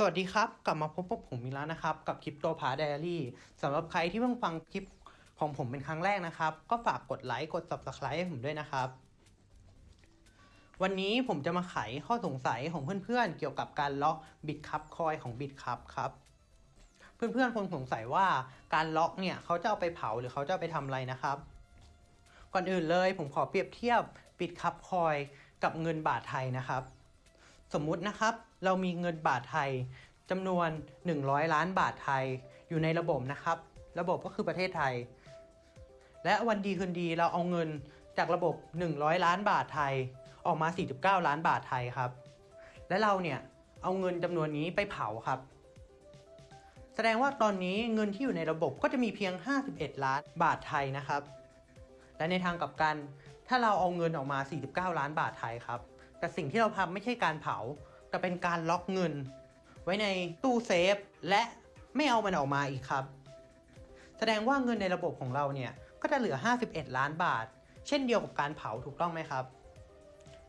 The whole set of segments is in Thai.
สวัสดีครับ กลับมาพบกับผมอีกแล้วนะครับ กับคลิปโตพาไดอารี่สำหรับใครที่เพิ่งฟังคลิปของผมเป็นครั้งแรกนะครับ ก็ฝากกดไลค์กด subscribe ให้ผมด้วยนะครับ วันนี้ผมจะมาไขข้อสงสัยของเพื่อนๆ เกี่ยวกับการล็อกบิตคัพคอยของบิตคัพครับ เพื่อนๆคงสงสัยว่าการล็อกเนี่ยเขาจะเอาไปเผาหรือเขาจะไปทำอะไรนะครับ ก่อนอื่นเลยผมขอเปรียบเทียบบิตคัพคอยกับเงินบาทไทยนะครับ สมมุตินะครับ เรามีเงินบาทไทยจำนวน 100 ล้านบาทไทยอยู่ในระบบนะครับ ระบบก็คือประเทศไทย และวันดีคืนดีเราเอาเงินจากระบบ 100 ล้านบาทไทยออกมา 49 ล้านบาทไทยครับ และเราเนี่ยเอาเงินจำนวนนี้ไปเผาครับ แสดงว่าตอนนี้เงินที่อยู่ในระบบก็จะมีเพียง 51 ล้านบาทไทยนะครับ และในทางกลับกัน ถ้าเราเอาเงินออกมา 49 ล้านบาทไทยครับ แต่สิ่งที่เราทำไม่ใช่การเผา แต่เป็นการล็อกเงิน ไว้ในตู้เซฟ และไม่เอามันออกมาอีกครับ แสดงว่าเงินในระบบของเราเนี่ยก็จะเหลือ 51 ล้านบาท เช่นเดียวกับการเผาถูกต้องไหมครับ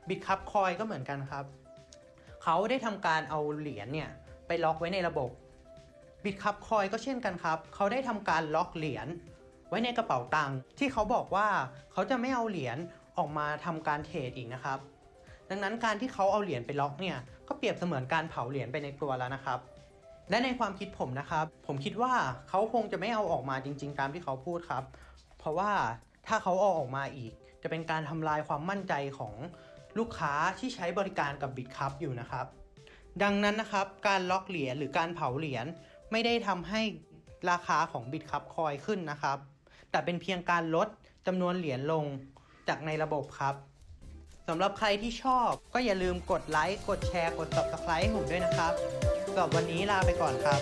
บิตคัพคอยก็เหมือนกันครับ เขาได้ทำการเอาเหรียญเนี่ยไปล็อกไว้ในระบบบิตคัพคอยก็เช่นกันครับ เขาได้ทำการล็อกเหรียญไว้ในกระเป๋าตังค์ที่เขาบอกว่าเขาจะไม่เอาเหรียญออกมาทำการเทรดอีกนะครับ ดังนั้นการที่เขาเอาเหรียญไปล็อกเนี่ยก็เปรียบเสมือนการเผาเหรียญไปในตัวแล้วนะครับและในความคิดผมนะครับ ผมคิดว่าเขาคงจะไม่เอาออกมาจริง ๆ ตามที่เขาพูดครับ เพราะว่าถ้าเขาเอาออกมาอีก จะเป็นการทำลายความมั่นใจของลูกค้าที่ใช้บริการกับบิตคัพอยู่นะครับ ดังนั้นนะครับการล็อกเหรียญหรือการเผาเหรียญไม่ได้ทำให้ราคาของบิตคัพคอยขึ้นนะครับ แต่เป็นเพียงการลดจำนวนเหรียญลงจากในระบบครับ สำหรับใครที่ชอบก็อย่าลืมกดไลค์ กดแชร์ กด subscribe ให้ผมด้วยนะครับสำหรับวันนี้ลาไปก่อนครับ